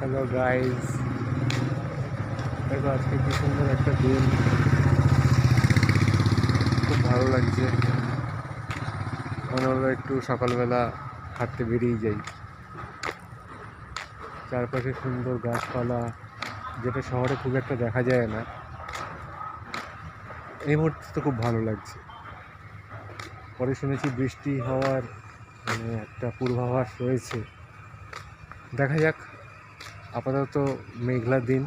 Hello guys দেখো আজকে কি সুন্দর একটা দিন। খুব ভালো লাগছে। হলো একটু সকালবেলা হাঁটতে বেরিয়ে যাই। চারপাশে সুন্দর গাছপালা, যেটা শহরে খুব একটা দেখা যায় না। এই মুহূর্তে তো খুব ভালো লাগছে। পরে শুনেছি বৃষ্টি হওয়ার মানে একটা পূর্বাভাস রয়েছে। দেখা যাক। আপাতত মেঘলা দিন।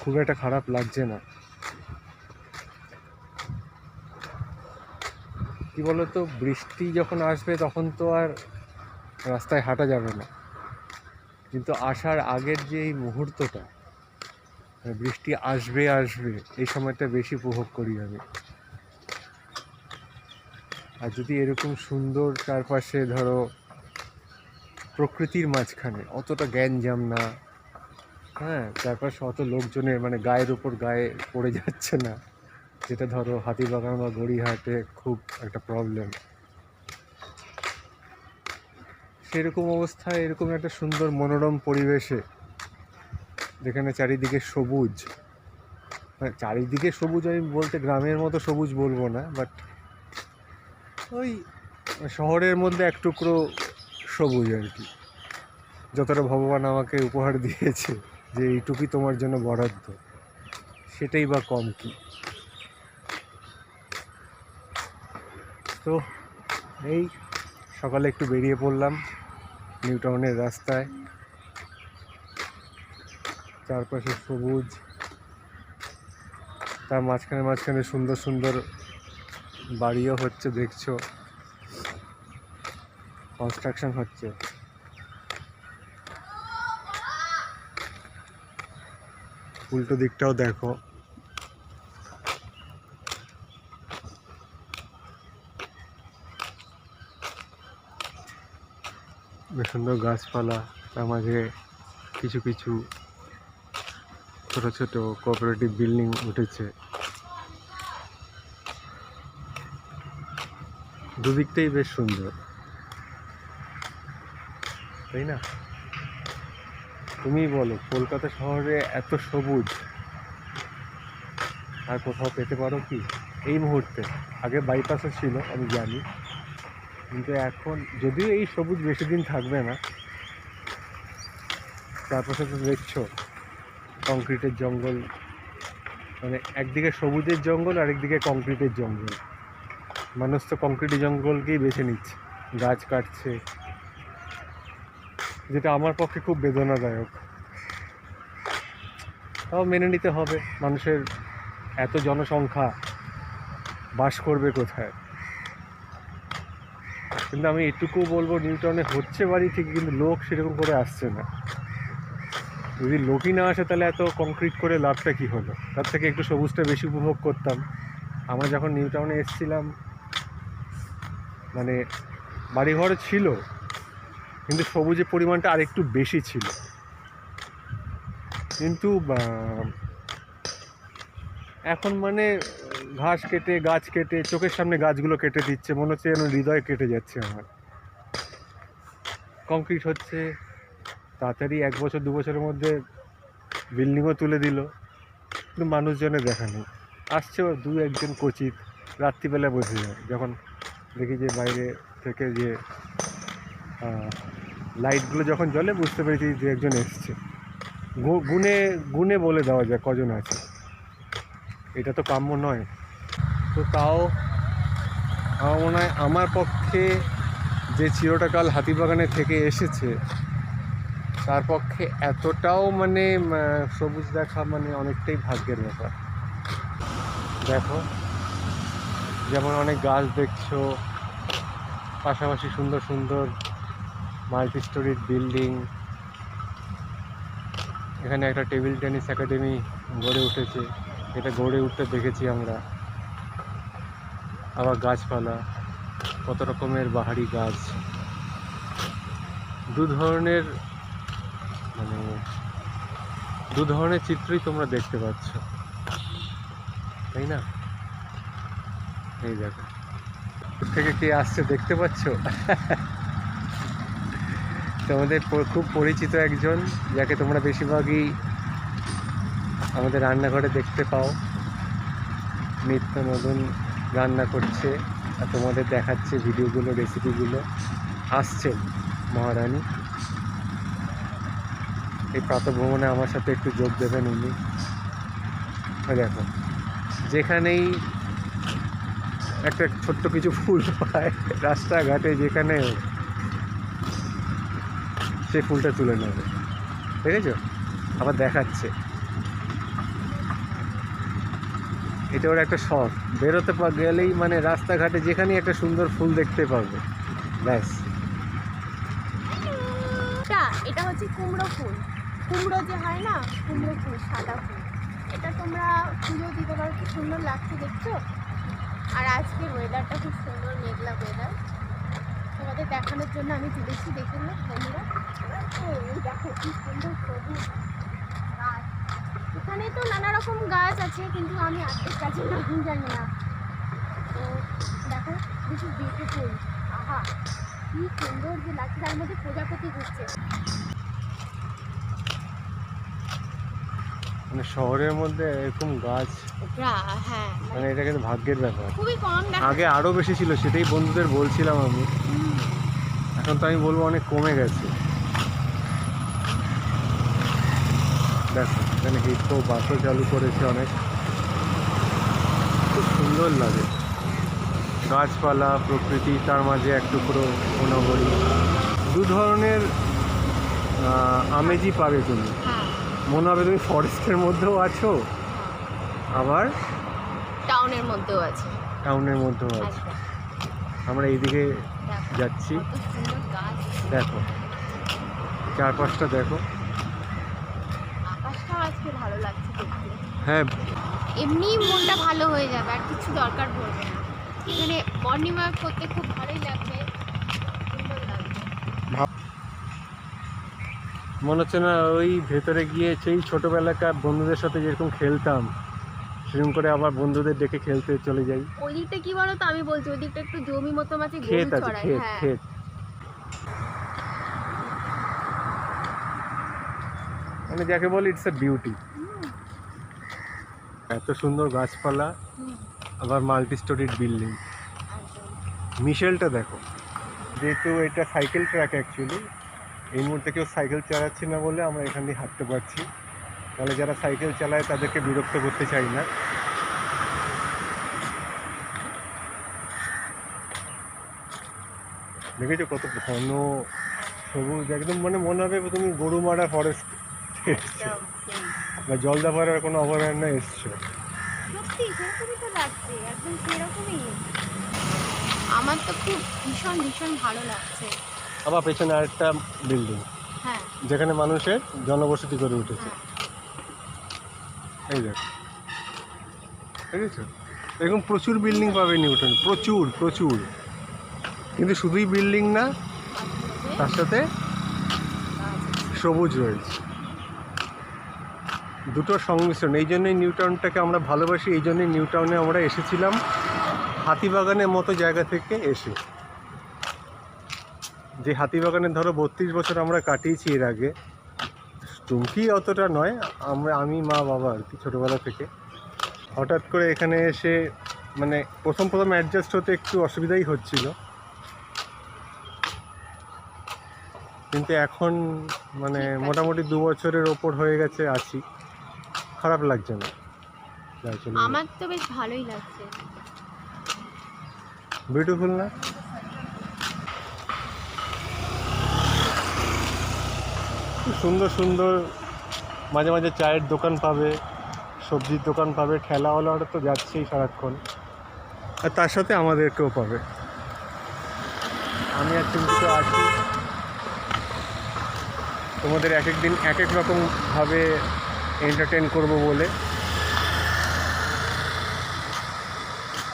খুব একটা খারাপ লাগছে না। কি বলতো, বৃষ্টি যখন আসবে তখন তো আর রাস্তায় হাঁটা যাবে না। কিন্তু আসার আগের যে এই মুহূর্তটা মানে বৃষ্টি আসবে আসবে, এই সময়টা বেশি উপভোগ করি আমি। আর যদি এরকম সুন্দর চারপাশে ধরো প্রকৃতির মাঝখানে, অতটা জ্ঞানজাম না। হ্যাঁ চারপাশে অত লোকজনের মানে গায়ের উপর গায়ে পড়ে যাচ্ছে না। যেটা ধরো হাতিবাগান বা গড়িহাটে খুব একটা প্রবলেম সেরকম অবস্থায় এরকম একটা সুন্দর মনোরম পরিবেশে, যেখানে চারিদিকে সবুজ। মানে চারিদিকে সবুজ আমি বলতে গ্রামের মতো সবুজ বলব না বাট ওই শহরের মধ্যে এক টুকরো সবুজ আর কি। যতটা ভগবান আমাকে উপহার দিয়েছে যে এইটুকুই তোমার জন্য বরাদ্দ, সেটাই বা কম কি। তো এই সকালে একটু বেরিয়ে পড়লাম নিউ টাউনের রাস্তায়। চারপাশে সবুজ, তার মাঝখানে মাঝখানে সুন্দর সুন্দর বাড়িও হচ্ছে দেখছ। কনস্ট্রাকশন হচ্ছে। উল্টো দিকটাও দেখো। বেশ সুন্দর গাছপালা, তার মাঝে কিছু কিছু ছোট ছোট কোঅপারেটিভ বিল্ডিং উঠেছে। দুদিকটাই বেশ সুন্দর। তাই না? তুমি বলো, কলকাতা শহরে এত সবুজ, আর কোথাও পেতে পারো কি? এই মুহূর্তে। আগে বাইপাসও ছিল, আমি জানি। কিন্তু এখন যদিও এই সবুজ বেশি দিন থাকবে না চারপাশে তো দেখছ, কংক্রিটের জঙ্গল মানে একদিকে সবুজের জঙ্গল আর একদিকে কংক্রিটের জঙ্গল। মানুষ তো কংক্রিটের জঙ্গলকেই বেছে নিচ্ছে। গাছ কাটছে যেটা আমার পক্ষে খুব বেদনাদায়ক। তাও মেনে নিতে হবে, মানুষের এত জনসংখ্যা বাস করবে কোথায়? কিন্তু আমি এটুকু বলব, নিউটনে হচ্ছে বাড়ি ঠিক কিন্তু লোক সেরকম করে আসছে না। যদি লোকই না আসে, তাহলে এত কংক্রিট করে লাভটা কী হলো? তার থেকে একটু সবুজটা বেশি উপভোগ করতাম। আমরা যখন নিউ টাউনে এসেছিলাম মানে বাড়িঘর ছিল কিন্তু সবুজের পরিমাণটা আরেকটু বেশি ছিল। কিন্তু এখন মানে ঘাস কেটে, গাছ কেটে, চোখের সামনে গাছগুলো কেটে দিচ্ছে, মনে হচ্ছে যেন হৃদয় কেটে যাচ্ছে আমার। কংক্রিট হচ্ছে, তাড়াতাড়ি এক বছর, দু বছরের মধ্যে বিল্ডিংও তুলে দিল, কিন্তু মানুষজনের দেখা নেই। আসছে দু একজন কোচিত, রাত্রিবেলা বসে যায়, যখন দেখি যে বাইরে থেকে যে লাইটগুলো যখন জ্বলে বুঝতে পেরেছি যে একজন এসছে। গুনে গুনে বলে দেওয়া যায় কজন আছে। এটা তো কাম্য নয়। তো তাও আমার মনে হয় আমার পক্ষে যে চিরটাকাল হাতিবাগানে থেকে এসেছে, তার পক্ষে এতটাও মানে সবুজ দেখা মানে অনেকটাই ভাগ্যের ব্যাপার। দেখো, যেমন অনেক গাছ দেখছ, পাশাপাশি সুন্দর সুন্দর মাল্টি স্টোরিড বিল্ডিং। এখানে একটা টেবিল টেনিস একাডেমি গড়ে উঠেছে। এটা গড়ে উঠতে দেখেছি আমরা। আবার গাছপালা, কত রকমের বাহারি গাছ। দু ধরনের মানে দু ধরনের চিত্রই তোমরা দেখতে পাচ্ছ। তাই না? এই দেখো। থেকে কে আসছে দেখতে পাচ্ছ? তোমাদের খুব পরিচিত একজন, যাকে তোমরা বেশিরভাগই আমাদের রান্নাঘরে দেখতে পাও। নিত্য নতুন রান্না করছে আর তোমাদের দেখাচ্ছে ভিডিওগুলো রেসিপিগুলো আসছেন মহারানী। এই প্রাতভ্রমণে আমার সাথে একটু যোগ দেবেন উনি। দেখো, যেখানেই একটা ছোট্ট কিছু ফুল পায়, রাস্তাঘাটে যেখানে সেই ফুলটা তুলে নেবে। দেখেছ? আবার দেখাচ্ছে। এটা ওর একটা শখ। বেরোতে গেলেই মানে রাস্তাঘাটে যেখানেই একটা সুন্দর ফুল দেখতে পাবে। ব্যাস। এটা হচ্ছে কুমড়ো ফুল। কুমড়ো যে হয় না, কুমড়ো ফুল, সাদা ফুল। এটা তোমরা পুজো দিতে পারো, কি সুন্দর লাগছে দেখছ? আর আজকের ওয়েদারটা খুব সুন্দর, মেঘলা ওয়েদার তোমাদের দেখানোর জন্য আমি তুলেছি দেখে নিও বন্ধুরা। দেখো কি সুন্দর সবুজ গাছ। এখানে তো নানা রকম গাছ আছে কিন্তু আমি আজকের গাছের নাম জানি না। তো দেখো দিস ইজ বিউটিফুল আহা কি সুন্দর যে লাগছে তার মধ্যে প্রজাপতি ঘুরছে। মানে শহরের মধ্যে এরকম গাছ হ্যাঁ। মানে এটা কিন্তু ভাগ্যের ব্যাপার। খুবই কম আগে আরও বেশি ছিল সেটাই বন্ধুদের বলছিলাম আমি। এখন তো আমি বলব অনেক কমে গেছে। দেখো এখানে হিপো বাসও চালু করেছে অনেক। খুব সুন্দর লাগে। গাছপালা প্রকৃতি তার মাঝে এক টুকরো মনোবরী দু ধরনের আমেজই পাবে তুমি। মনে হবে তুমি ফরেস্টের মধ্যেও আছো আবার টাউনের মধ্যেও আছে। টাউনের মধ্যেও আছে। আমরা এইদিকে যাচ্ছি। দেখো চারপাশটা দেখো। আকাশটাও আজকে ভালো লাগছে দেখতে। হ্যাঁ। এমনি মনটা ভালো হয়ে যাবে আর কিছু দরকার পড়বে না। এখানে মর্নিং ওয়াক করতে খুব ভালোই লাগবে মনে হচ্ছে না ওই ভেতরে গিয়ে সেই ছোটোবেলাকার বন্ধুদের সাথে যেরকম খেলতাম সেরকম করে আবার বন্ধুদের ডেকে খেলতে চলে যাই। ওই দিকটা কি বলো তো আমি বলছি ওই দিকটা একটু জমি মতো আছে ক্ষেত আছে চড়ায় ক্ষেত হ্যাঁ ক্ষেত মানে যাকে বলি ইটস এ বিউটি এত সুন্দর গাছপালা, আবার মাল্টি স্টোরিড বিল্ডিং মিশেলটা দেখো। যেহেতু এটা সাইকেল ট্র্যাক অ্যাকচুয়ালি এই মুহূর্তে কেউ সাইকেল চালাচ্ছে না বলে আমরা এখান দিয়ে হাঁটতে পারছি। তাহলে যারা সাইকেল চালায়, তাদেরকে বিরক্ত করতে চাই না। দেখেছ কত ঘন সবুজ, একদম মানে মনে হবে তুমি গরুমারা ফরেস্ট এসছো। বা জলদাপাড়ার কোনো অভয়ারণ্য এসছো। সত্যি সেরকমই তো লাগছে একদম সেরকমই। আমার তো খুব ভীষণ ভীষণ ভালো লাগছে। আবার পেছনে আরেকটা বিল্ডিং হ্যাঁ। যেখানে মানুষের জনবসতি করে উঠেছে। হ্যাঁ। এই দেখ দেখেছ? এরকম প্রচুর বিল্ডিং পাবে নিউটন প্রচুর প্রচুর। কিন্তু শুধুই বিল্ডিং না তার সাথে সবুজ রয়েছে। দুটোর সংমিশ্রণ এই জন্যই নিউটাউনটাকে আমরা ভালোবাসি এই জন্যই নিউটাউনে আমরা এসেছিলাম হাতিবাগানের মতো জায়গা থেকে এসে। যে হাতিবাগানে ধরো বত্রিশ বছর আমরা কাটিয়েছি এর আগে চুমকি অতটা নয় আমরা আমি মা বাবা আর কি ছোটোবেলা থেকে। হঠাৎ করে এখানে এসে মানে প্রথম প্রথম অ্যাডজাস্ট হতে একটু অসুবিধাই হচ্ছিল। কিন্তু এখন মানে মোটামুটি দু বছরের ওপর হয়ে গেছে আছি। খারাপ লাগছে না। আমার তো বেশ ভালোই লাগছে। বিউটিফুল না? সুন্দর সুন্দর। মাঝে মাঝে চায়ের দোকান পাবে সবজির দোকান পাবে ঠেলাওয়ালারা তো যাচ্ছেই সারাক্ষণ। আর তার সাথে আমাদেরকেও পাবে। আমি আর চিন্তিত আছি। তোমাদের এক এক দিন এক এক রকমভাবে এন্টারটেন করব বলে।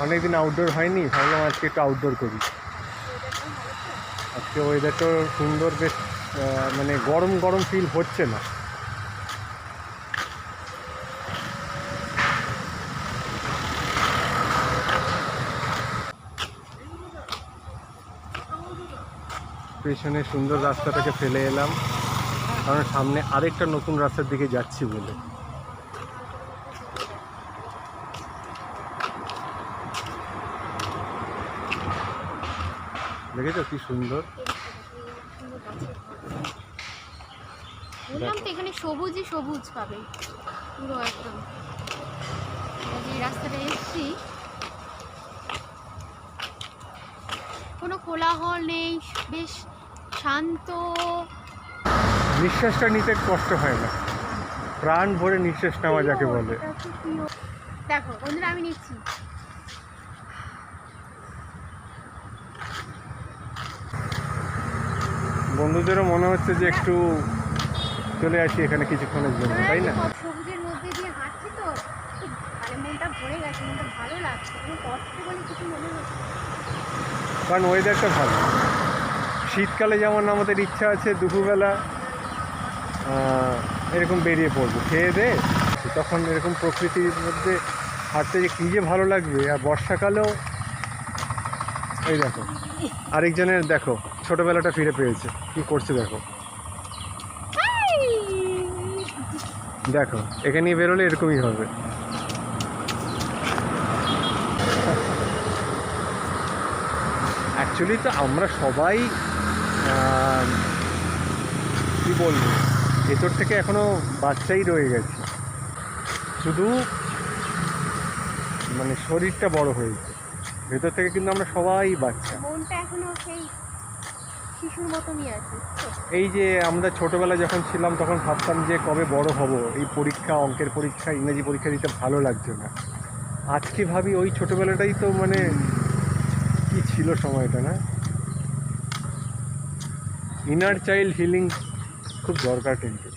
অনেকদিন আউটডোর হয়নি, ভাবলাম আজকে একটু আউটডোর করি। আজকে ওয়েদারটা সুন্দর, বেশ মানে গরম গরম ফিল হচ্ছে না। পেছনে সুন্দর রাস্তাটাকে ফেলে এলাম। কারণ সামনে আরেকটা নতুন রাস্তার দিকে যাচ্ছি বলে। দেখেছ কি সুন্দর? বললাম এখানে সবুজই সবুজ পাবে। পুরো একদম। যে রাস্তাটা এসছি, কোনো কোলাহল নেই, বেশ শান্ত নিঃশ্বাসটা নিতে কষ্ট হয় না। প্রাণ ভরে নিঃশ্বাস নেওয়া যাকে বলে। দেখো বন্ধুরা আমি নিচ্ছি। বন্ধুদেরও মনে হচ্ছে যে একটু চলে আসি এখানে কিছুক্ষণের জন্য তাই না? সবুজের মধ্যে দিয়ে হাঁটছি তো। মানে মনটা ভরে গেছে মনটা ভালো লাগছে। কষ্ট বলে কিছু মনে হচ্ছে কারণ ওয়েদারটা ভালো। শীতকালে যেমন আমাদের ইচ্ছা আছে দুপুরবেলা এরকম বেরিয়ে পড়ব। খেয়ে দে। তখন এরকম প্রকৃতির মধ্যে হাঁটতে যে কী যে ভালো লাগবে। আর বর্ষাকালেও এই দেখো, আরেকজনের দেখো, ছোটোবেলাটা ফিরে পেয়েছে। কি করছে দেখো। দেখো, এখানে বেরোলে এরকমই হবে। অ্যাকচুয়ালি তো আমরা সবাই কি বলব? ভেতর থেকে এখনও বাচ্চাই রয়ে গেছে। শুধু মানে শরীরটা বড় হয়েছে। ভেতর থেকে কিন্তু আমরা সবাই বাচ্চা। মনটা এখনও সেই শিশুর মতনই আছে। এই যে আমরা ছোটোবেলা যখন ছিলাম তখন ভাবতাম যে কবে বড় হব। এই পরীক্ষা অঙ্কের পরীক্ষা ইংরেজি পরীক্ষা দিতে ভালো লাগছে না। আজকে ভাবি ওই ছোটোবেলাটাই তো মানে কি ছিল সময়টা না? ইনার চাইল্ড হিলিং খুব দরকার কিন্তু।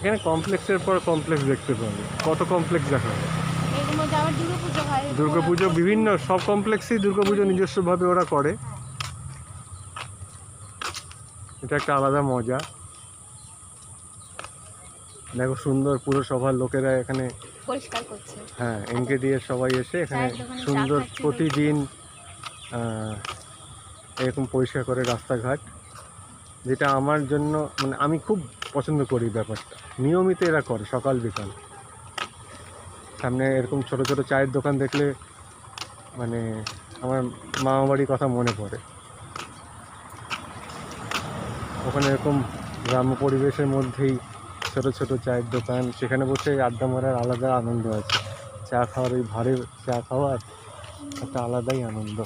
এখানে কমপ্লেক্সের পর কমপ্লেক্স দেখতে পাবে। কত কমপ্লেক্স দেখা হবে দুর্গাপুজো বিভিন্ন সব কমপ্লেক্সেই দুর্গাপুজো নিজস্বভাবে ওরা করে। এটা একটা আলাদা মজা। দেখো সুন্দর পুরসভার লোকেরা এখানে পরিষ্কার করছে। হ্যাঁ এনকেডি এর সবাই এসে এখানে সুন্দর প্রতিদিন এরকম পরিষ্কার করে রাস্তাঘাট। যেটা আমার জন্য মানে আমি খুব পছন্দ করি ব্যাপারটা। নিয়মিত এরা করে, সকাল, বিকাল। সামনে এরকম ছোট ছোট চায়ের দোকান দেখলে মানে আমার মামা বাড়ির কথা মনে পড়ে। ওখানে এরকম গ্রাম্য পরিবেশের মধ্যেই ছোট ছোট চায়ের দোকান, সেখানে বসে আড্ডা মারার আলাদা আনন্দ আছে। চা খাওয়ার ওই ভারে চা খাওয়ার একটা আলাদাই আনন্দ।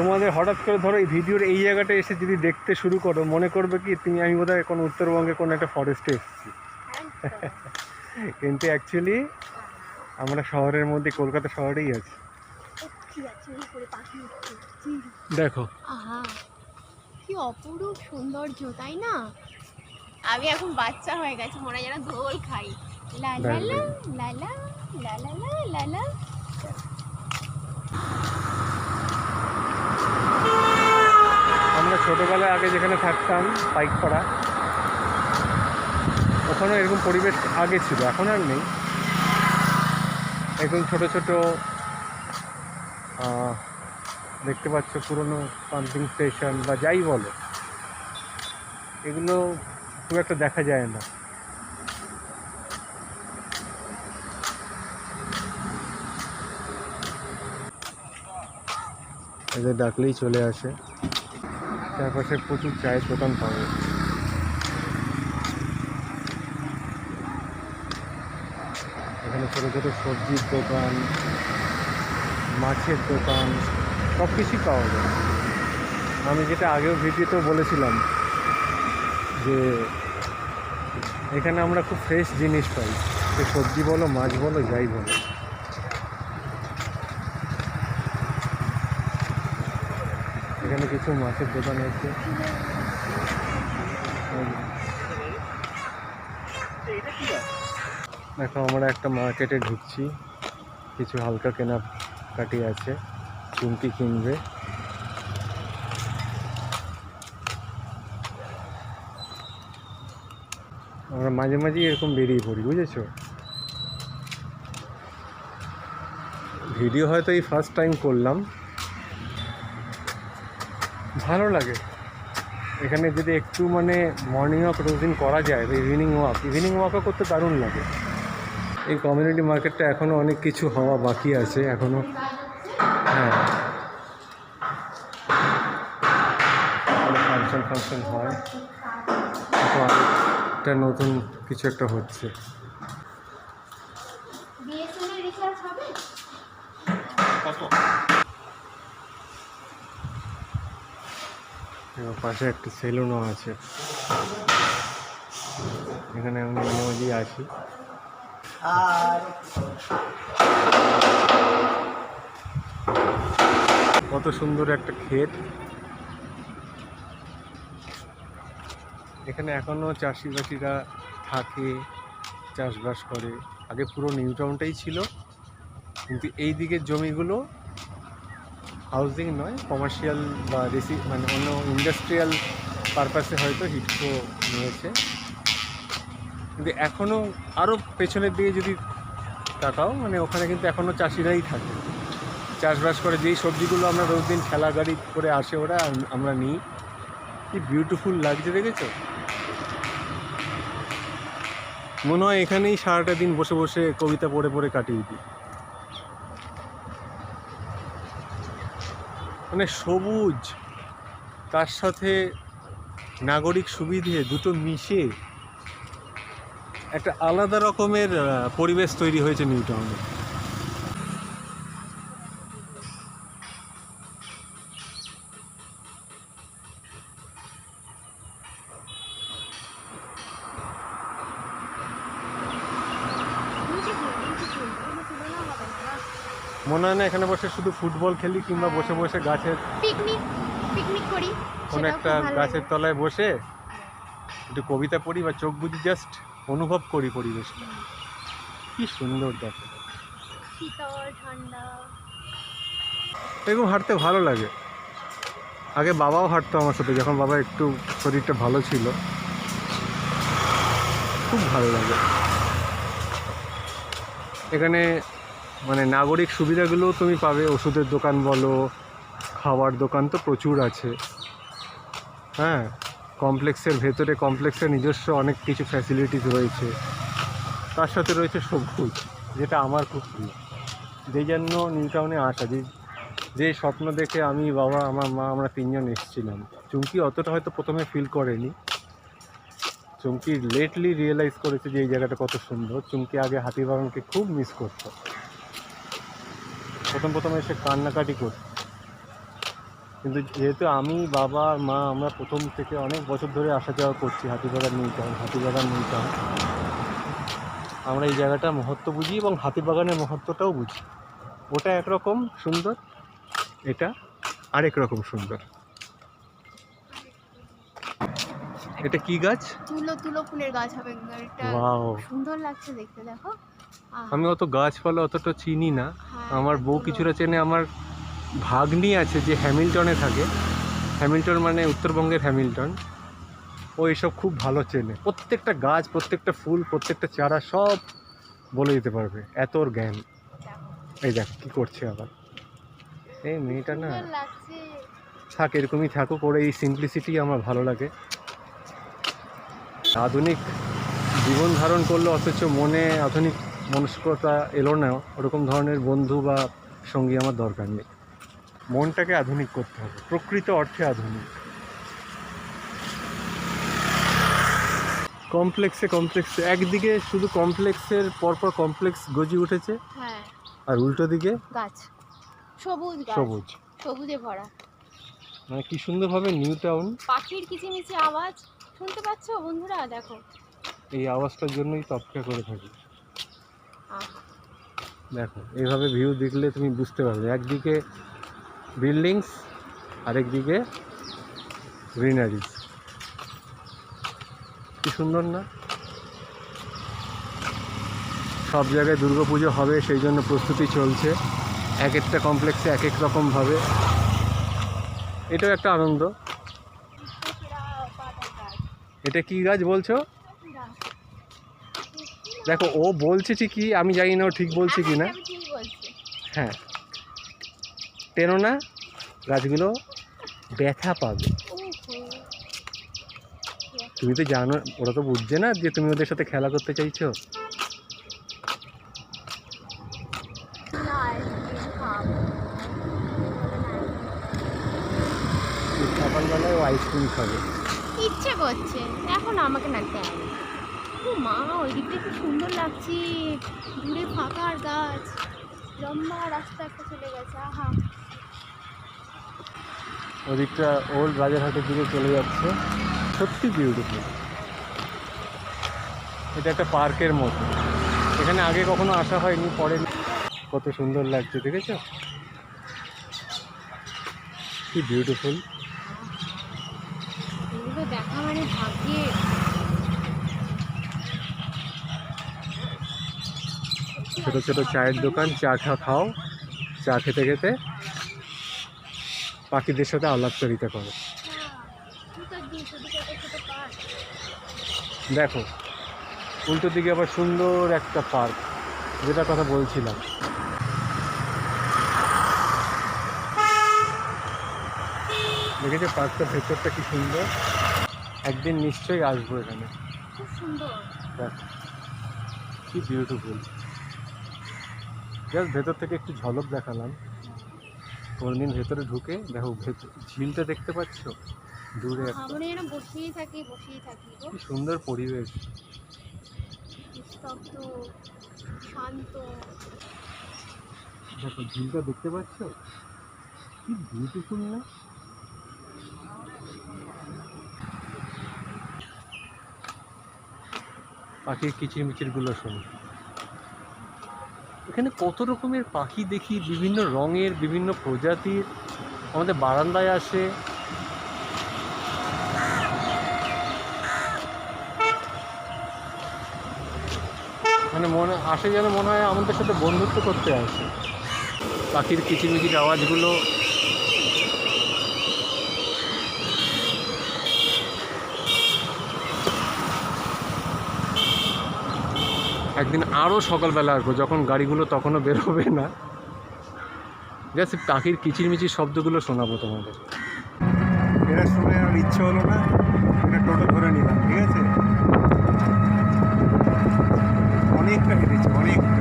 তোমাদের হঠাৎ করে ধরো এই ভিডিওর এই জায়গাটা এসে যদি দেখতে শুরু করো মনে করবে কি তুমি আমি বোধহয় কোনো উত্তরবঙ্গে কোনো একটা ফরেস্টে এসেছি। কিন্তু অ্যাকচুয়ালি আমরা শহরের মধ্যে কলকাতা শহরেই আছি। দেখো। কি অপরূপ সৌন্দর্য তাই না? আমি এখন বাচ্চা হয়ে গেছি মনে হয় যেন দোল খাই। লা লা লা লা লা লা লা লা লা লা আমরা ছোটোবেলায় আগে যেখানে থাকতাম পাইকপাড়া ওখানে এরকম পরিবেশ আগে ছিল, এখন আর নেই। এরকম ছোট ছোট দেখতে পাচ্ছ পুরনো পাম্পিং স্টেশন বা যাই বলো। এগুলো খুব একটা দেখা যায় না। এদের ডাকলেই চলে আসে। চারপাশে প্রচুর চায়ের দোকান পাবে এখানে ছোটো ছোটো সবজির দোকান, মাছের দোকান সব কিছুই পাওয়া যায়। আমি যেটা আগেও ভিডিওতেও বলেছিলাম যে এখানে আমরা খুব ফ্রেশ জিনিস পাই। সে সবজি বলো, মাছ বলো, যাই বলো। এখানে কিছু মাছের দোকান আছে। দেখো, আমরা একটা মার্কেটে ঢুকছি। কিছু হালকা কেনা কাটি আছে, চুমকি কিনবে। আমরা মাঝে মাঝেই এরকম বেরিয়ে পড়ি, বুঝেছ? ভিডিও হয়তো এই ফার্স্ট টাইম করলাম। ভালো লাগে। এখানে যদি একটু মানে মর্নিং ওয়াক রোজ দিন করা যায় বা ইভিনিং ওয়াক ইভিনিং ওয়াকও করতে দারুণ লাগে। এই কমিউনিটি মার্কেটটা এখনও অনেক কিছু হওয়া বাকি আছে এখনও হ্যাঁ। ফাংশন ফাংশন হয়। আরেকটা নতুন কিছু একটা হচ্ছে। পাশে একটা সেলুনও আছে। এখানে আমি মাঝে মাঝেই আসি। কত সুন্দর একটা ক্ষেত। এখানে এখনও চাষিবাসীরা থাকে চাষবাস করে। আগে পুরো নিউ টাউনটাই ছিল। কিন্তু এই দিকের জমিগুলো হাউজিং নয়, কমার্শিয়াল বা রেসি মানে অন্য ইন্ডাস্ট্রিয়াল পারপাসে হয়তো হিটকো নিয়েছে। কিন্তু এখনও আরও পেছনের দিকে যদি তাকাও মানে ওখানে কিন্তু এখনও চাষিরাই থাকে। চাষবাস করে যেই সবজিগুলো আমরা রোজ দিন ঠেলা গাড়ি করে আসে ওরা, আমরা নিই। কি বিউটিফুল লাগছে, দেখেছ? মনে হয় এখানেই সারাটা দিন বসে বসে কবিতা পড়ে পড়ে কাটিয়ে দিই। মানে সবুজ, তার সাথে নাগরিক সুবিধে দুটো মিশে একটা আলাদা রকমের পরিবেশ তৈরি হয়েছে নিউ টাউনে বিউটিফুল বিউটিফুল কোনো তুলনা হবে না মনে হয় না এখানে বসে শুধু ফুটবল খেলি কিংবা বসে বসে গাছের পিকনিক পিকনিক করি কোনো একটা গাছের তলায় বসে একটু কবিতা পড়ি বা চোখ বুঝি জাস্ট অনুভব করি পরিবেশটা। কি সুন্দর দেখো। এরকম হাঁটতে ভালো লাগে। আগে বাবাও হাঁটতো আমার সাথে যখন বাবা একটু শরীরটা ভালো ছিল। খুব ভালো লাগে। এখানে মানে নাগরিক সুবিধাগুলোও তুমি পাবে, ওষুধের দোকান বলো, খাওয়ার দোকান তো প্রচুর আছে। হ্যাঁ কমপ্লেক্সের ভেতরে কমপ্লেক্সের নিজস্ব অনেক কিছু ফ্যাসিলিটিস রয়েছে। তার সাথে রয়েছে সবুজ, যেটা আমার খুব প্রিয়। যেই জন্য নিউ টাউনে আসা, যে যে স্বপ্ন দেখে আমি বাবা, আমার মা, আমরা তিনজন এসেছিলাম। চুমকি অতটা হয়তো প্রথমে ফিল করেনি। চুমকি লেটলি রিয়েলাইজ করেছে যে এই জায়গাটা কত সুন্দর। চুমকি আগে হাতিবাগানকে খুব মিস করতো। প্রথম প্রথম এসে কান্নাকাটি করতো কিন্তু যেহেতু আমি বাবা আর মা আমরা প্রথম থেকে অনেক বছর ধরে আসা যাওয়া করছি Hatibagan new town Hatibagan new town আমরা এই জায়গাটা মহত্ব বুঝি এবং হাতিবাগানের মহত্বটাও বুঝি। ওটা একরকম সুন্দর এটা আরেক রকম সুন্দর। এটা কি গাছ? তুলো তুলো ফুলের গাছ হবে। এটা সুন্দর লাগছে দেখতে দেখো। আমি অত গাছপালা অতটা চিনি না। হ্যাঁ, আমার বউ কিছুটা চেনে আমার ভাগ্নি আছে যে হ্যামিল্টনে থাকে। হ্যামিল্টন মানে উত্তরবঙ্গের হ্যামিল্টন। ও এসব খুব ভালো চেনে। প্রত্যেকটা গাছ প্রত্যেকটা ফুল প্রত্যেকটা চারা সব বলে দিতে পারবে। এত ওর জ্ঞান। এই দেখ কী করছে আবার। এই মেয়েটা না থাক এরকমই থাকুক। করে এই সিম্পলিসিটি আমার ভালো লাগে। আধুনিক জীবন ধারণ করল অথচ মনে আধুনিক মনস্কতা এলো না ওরকম ধরনের বন্ধু বা সঙ্গী আমার দরকার নেই। মনটাকে আধুনিক করতে হবে প্রকৃত অর্থে আধুনিক। কমপ্লেক্সে কমপ্লেক্সে একদিকে শুধু কমপ্লেক্সের পরপর কমপ্লেক্স গজি উঠেছে হ্যাঁ। আর উল্টো দিকে গাছ সবুজ সবুজ। সবুজে ভরা। মানে কি সুন্দরভাবে নিউ টাউন। পাখির কিচিমিচি আওয়াজ শুনতে পাচ্ছ বন্ধুরা? দেখো। এই আওয়াজটার জন্যই তো অপেক্ষা করে থাকি। দেখো, এইভাবে ভিউ দেখলে তুমি বুঝতে পারবে। একদিকে বিল্ডিংস আরেকদিকে গ্রিনারিজ কি সুন্দর না? সব জায়গায় দুর্গাপুজো হবে, সেই জন্য প্রস্তুতি চলছে। এক একটা কমপ্লেক্সে এক এক রকমভাবে এটাও একটা আনন্দ। এটা কি গাছ বলছো। দেখো ও বলছে কি আমি জানি না ও ঠিক বলছে কি না হ্যাঁ, হ্যাঁ। টেনো না গাছগুলো ব্যথা পাবে। তুমি তো জানো ওরা তো বুঝছে না যে তুমি ওদের সাথে খেলা করতে চাইছো না আইসক্রিম খাব সকালবেলায় ও আইসক্রিম খাবে ইচ্ছে করছে এখন আমাকে না দেয় ও মা ওই দিকটা কি সুন্দর লাগছে দূরে ফাঁকা আর গাছ। লম্বা রাস্তা একটা চলে গেছে আহা। ওদিকটা ওল্ড রাজারহাটের দিকে চলে যাচ্ছে। সত্যি বিউটিফুল এটা একটা পার্কের মতো। এখানে আগে কখনো আসা হয়নি পরে কত সুন্দর লাগছে দেখেছ? কি বিউটিফুল দেখা মানে ভাগ্যে। ছোট ছোট চায়ের দোকান চা খা খাও। চা খেতে খেতে পাখিদের সাথে আলাপচারিতা করো। দেখো উল্টো দিকে আবার সুন্দর একটা পার্ক যেটা কথা বলছিলাম। দেখেছ পার্কটার ভেতরটা কি সুন্দর? একদিন নিশ্চয়ই আসব এখানে। খুব সুন্দর। দেখো কি বিউটিফুল জাস্ট ভেতর থেকে একটু ঝলক দেখালাম। কোনদিন ভেতরে ঢুকে দেখো ঝিলটা দেখতে পাচ্ছ? দূরে বসেই থাকি বসেই থাকি কি সুন্দর পরিবেশ। নিস্তব্ধ শান্ত। দেখো ঝিলটা দেখতে পাচ্ছ? কি বিউটিফুল না? পাখির কিচিরমিচিরগুলো শোনো। এখানে কত রকমের পাখি দেখি, বিভিন্ন রঙের, বিভিন্ন প্রজাতির? আমাদের বারান্দায় আসে। মানে মনে, আসে যেন মনে হয় আমাদের সাথে বন্ধুত্ব করতে আসে। পাখির কিচিমিচির আওয়াজগুলো একদিন আরও সকালবেলা আসব, যখন গাড়িগুলো তখনও বেরোবে না। জাস্ট পাখির কিচিরমিচির শব্দগুলো শোনাবো তোমাদের। এটা শুনে আর ইচ্ছে হলো না একটা টোটো ধরে নিলাম, ঠিক আছে? অনেকটা হেঁটেছে, অনেকটা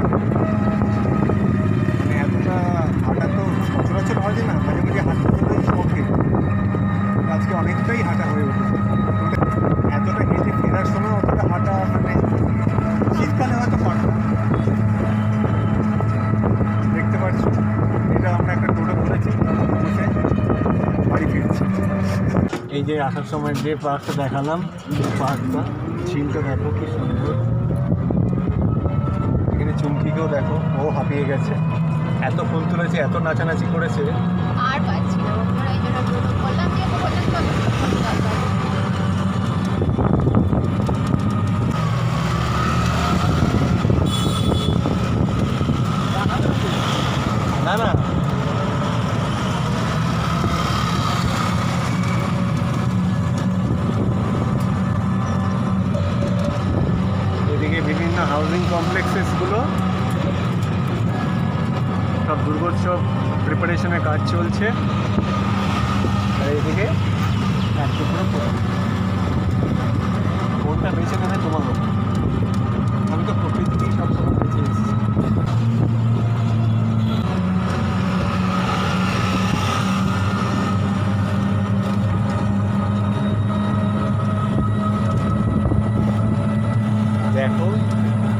মানে এতটা হাঁটা তো সচরাচর হয় যে না মাঝে মাঝে হাঁটতে চলেই শখে আজকে অনেকটাই হাঁটা হয়ে উঠেছে এতটা হেঁটে ফেরার সময় অতটা হাঁটা মানে শীতকালে হয়তো পারতাম দেখতে পাচ্ছ এটা আমরা একটা টোটো ধরেছি বসে বাড়ি ফিরছি এই যে আসার সময় যে পার্কটা দেখালাম পার্কটা, ঝিলটা দেখো কি সুন্দর। এখানে চুমকিকেও দেখো, ও হাঁপিয়ে গেছে। এত ফুল তুলেছে, এত নাচানাচি করেছে। আর পাচ্ছি না ওরা এই জন্য টোটো করলাম যে পর্যন্ত দরকার না না এদিকে বিভিন্ন হাউজিং কমপ্লেক্সেসগুলো সব দুর্গোৎসব প্রিপারেশনের কাজ চলছে এদিকে এক টুকরো। কোনটা বেছে নেবে তোমার ওপর। আমি তো প্রকৃতিকেই সবসময় বেছে এসেছি দেখো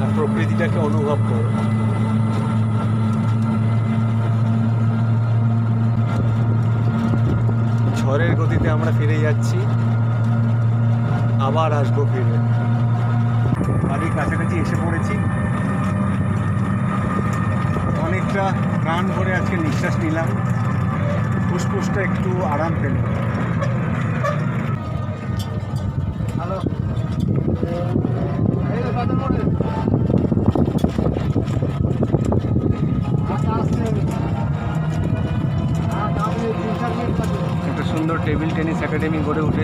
আর প্রকৃতিটাকে অনুভব করো ঝড়ের গতিতে আমরা ফিরে যাচ্ছি আবার আসব ফিরে বাড়ির কাছাকাছি এসে পড়েছি। অনেকটা প্রাণ ভরে আজকে নিঃশ্বাস নিলাম। ফুসফুসটা একটু আরাম পেল। হ্যালো। একটা সুন্দর টেবিল টেনিস একাডেমি গড়ে উঠেছে।